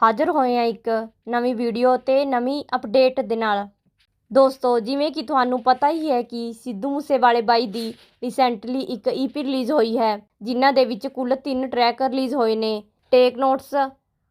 ਹਾਜ਼ਰ ਹੋਏ ਹਾਂ ਇੱਕ ਨਵੀਂ ਵੀਡੀਓ ਤੇ ਨਵੀਂ ਅਪਡੇਟ ਦੇ ਨਾਲ। ਦੋਸਤੋ, ਜਿਵੇਂ ਕਿ ਤੁਹਾਨੂੰ ਪਤਾ ਹੀ ਹੈ ਕਿ ਸਿੱਧੂ ਮੂਸੇਵਾਲੇ ਬਾਈ ਦੀ ਰੀਸੈਂਟਲੀ ਇੱਕ ਈਪੀ ਰਿਲੀਜ਼ ਹੋਈ ਹੈ, ਜਿਨ੍ਹਾਂ ਦੇ ਵਿੱਚ ਕੁੱਲ ਤਿੰਨ ਟਰੈਕ ਰਿਲੀਜ਼ ਹੋਏ ਨੇ ਟੇਕ ਨੋਟਸ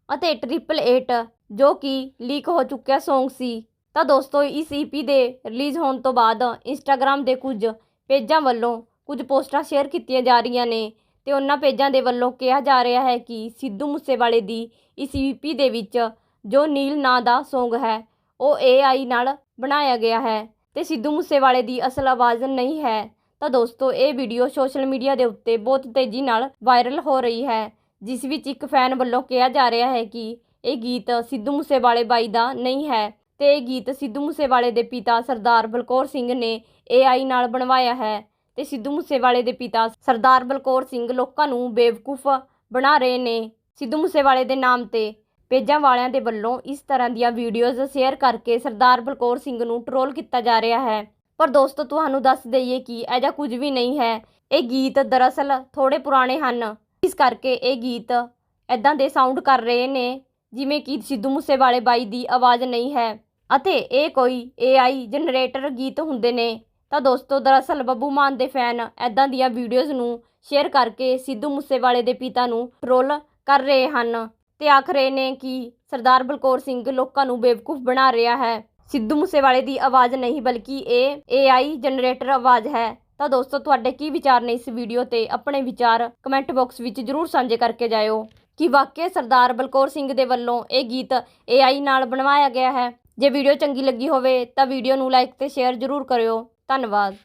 ਅਤੇ ਟ੍ਰਿਪਲ ਏਟ ਜੋ ਕਿ ਲੀਕ ਹੋ ਚੁੱਕਿਆ Song ਸੀ। ਤਾਂ ਦੋਸਤੋ, ਇਸ ਈਪੀ ਦੇ ਰਿਲੀਜ਼ ਹੋਣ ਤੋਂ ਬਾਅਦ ਇੰਸਟਾਗ੍ਰam ਦੇ ਕੁਝ ਪੇਜਾਂ ਵੱਲੋਂ ਕੁਝ ਪੋਸਟਾਂ ਸ਼ੇਅਰ ਕੀਤੀਆਂ ਜਾ ਰਹੀਆਂ ਨੇ ਤੇ ਉਹਨਾਂ ਪੇਜਾਂ ਦੇ ਵੱਲੋਂ ਕਿਹਾ ਜਾ ਰਿਹਾ ਹੈ ਕਿ ਸਿੱਧੂ ਮੂਸੇਵਾਲੇ ਦੀ ਇਸ ਈਪੀ ਦੇ ਵਿੱਚ ਜੋ ਨੀਲ ਨਾਂ ਦਾ ਸੌਂਗ ਹੈ, ਉਹ AI ਨਾਲ ਬਣਾਇਆ ਗਿਆ ਹੈ ਤੇ ਸਿੱਧੂ ਮੂਸੇਵਾਲੇ ਦੀ ਅਸਲ ਆਵਾਜ਼ ਨਹੀਂ ਹੈ। ਤਾਂ ਦੋਸਤੋ, ਇਹ ਵੀਡੀਓ ਸੋਸ਼ਲ ਮੀਡੀਆ ਦੇ ਉੱਤੇ ਬਹੁਤ ਤੇਜ਼ੀ ਨਾਲ ਵਾਇਰਲ ਹੋ ਰਹੀ ਹੈ, ਜਿਸ ਵਿੱਚ ਇੱਕ ਫੈਨ ਵੱਲੋਂ ਕਿਹਾ ਜਾ ਰਿਹਾ ਹੈ ਕਿ ਇਹ ਗੀਤ ਸਿੱਧੂ ਮੂਸੇਵਾਲੇ ਬਾਈ ਦਾ ਨਹੀਂ ਹੈ ਤੇ ਇਹ ਗੀਤ ਸਿੱਧੂ ਮੂਸੇਵਾਲੇ ਦੇ ਪਿਤਾ ਸਰਦਾਰ ਬਲਕੌਰ ਸਿੰਘ ਨੇ AI ਨਾਲ ਬਣਵਾਇਆ ਹੈ। ਤੇ ਸਿੱਧੂ ਮੂਸੇਵਾਲੇ ਦੇ ਪਿਤਾ ਸਰਦਾਰ ਬਲਕੌਰ ਸਿੰਘ ਲੋਕਾਂ ਨੂੰ ਬੇਵਕੂਫ ਬਣਾ ਰਹੇ ਨੇ। ਸਿੱਧੂ ਮੂਸੇਵਾਲੇ ਦੇ ਨਾਮ ਤੇ ਪੇਜਾਂ ਵਾਲਿਆਂ ਦੇ ਵੱਲੋਂ ਇਸ ਤਰ੍ਹਾਂ ਦੀਆਂ ਵੀਡੀਓਜ਼ ਸ਼ੇਅਰ ਕਰਕੇ ਸਰਦਾਰ ਬਲਕੌਰ ਸਿੰਘ ਨੂੰ ਟਰੋਲ ਕੀਤਾ ਜਾ ਰਿਹਾ ਹੈ। ਪਰ ਦੋਸਤੋ, ਤੁਹਾਨੂੰ ਦੱਸ ਦਈਏ ਕਿ ਅਜਾ ਕੁਝ ਵੀ ਨਹੀਂ ਹੈ। ਇਹ ਗੀਤ ਦਰਅਸਲ ਥੋੜੇ ਪੁਰਾਣੇ ਹਨ। ਇਸ ਕਰਕੇ ਇਹ ਗੀਤ ਐਦਾਂ ਦੇ ਸਾਊਂਡ ਕਰ ਰਹੇ ਨੇ, ਜਿਵੇਂ ਕਿ ਸਿੱਧੂ ਮੂਸੇਵਾਲੇ ਬਾਈ ਦੀ ਆਵਾਜ਼ ਨਹੀਂ ਹੈ। ਅਤੇ ਇਹ ਕੋਈ AI ਜਨਰੇਟਰ ਗੀਤ ਹੁੰਦੇ ਨੇ। ਤਾਂ ਦੋਸਤੋ, ਦਰਅਸਲ ਬੱਬੂ ਮਾਨ ਦੇ ਫੈਨ ਐਦਾਂ ਦੀਆਂ ਵੀਡੀਓਜ਼ ਨੂੰ ਸ਼ੇਅਰ ਕਰਕੇ ਸਿੱਧੂ ਮੂਸੇਵਾਲੇ ਦੇ ਪਿਤਾ ਨੂੰ ਟਰੋਲ ਕਰ ਰਹੇ ਹਨ ਤੇ ਆਖ ਰਹੇ ਨੇ ਕਿ ਸਰਦਾਰ ਬਲਕੌਰ ਸਿੰਘ ਲੋਕਾਂ ਨੂੰ ਬੇਵਕੂਫ ਬਣਾ ਰਿਹਾ ਹੈ। ਸਿੱਧੂ ਮੂਸੇਵਾਲੇ ਦੀ ਆਵਾਜ਼ ਨਹੀਂ, ਬਲਕਿ ਇਹ AI ਜਨਰੇਟਰ ਆਵਾਜ਼ ਹੈ। ਤਾਂ ਦੋਸਤੋ, ਤੁਹਾਡੇ ਕੀ ਵਿਚਾਰ ਨੇ ਇਸ ਵੀਡੀਓ ਤੇ? ਆਪਣੇ ਵਿਚਾਰ ਕਮੈਂਟ ਬਾਕਸ ਵਿੱਚ ਜਰੂਰ ਸਾਂਝੇ ਕਰਕੇ ਜਾਇਓ ਕਿ ਵਾਕਿਆ ਸਰਦਾਰ ਬਲਕੌਰ ਸਿੰਘ ਦੇ ਵੱਲੋਂ ਇਹ ਗੀਤ AI ਨਾਲ ਬਣਵਾਇਆ ਗਿਆ ਹੈ। ਜੇ ਵੀਡੀਓ ਚੰਗੀ ਲੱਗੀ ਹੋਵੇ ਤਾਂ ਵੀਡੀਓ ਨੂੰ ਲਾਈਕ ਤੇ ਸ਼ੇਅਰ ਜਰੂਰ ਕਰਿਓ। ਧੰਨਵਾਦ।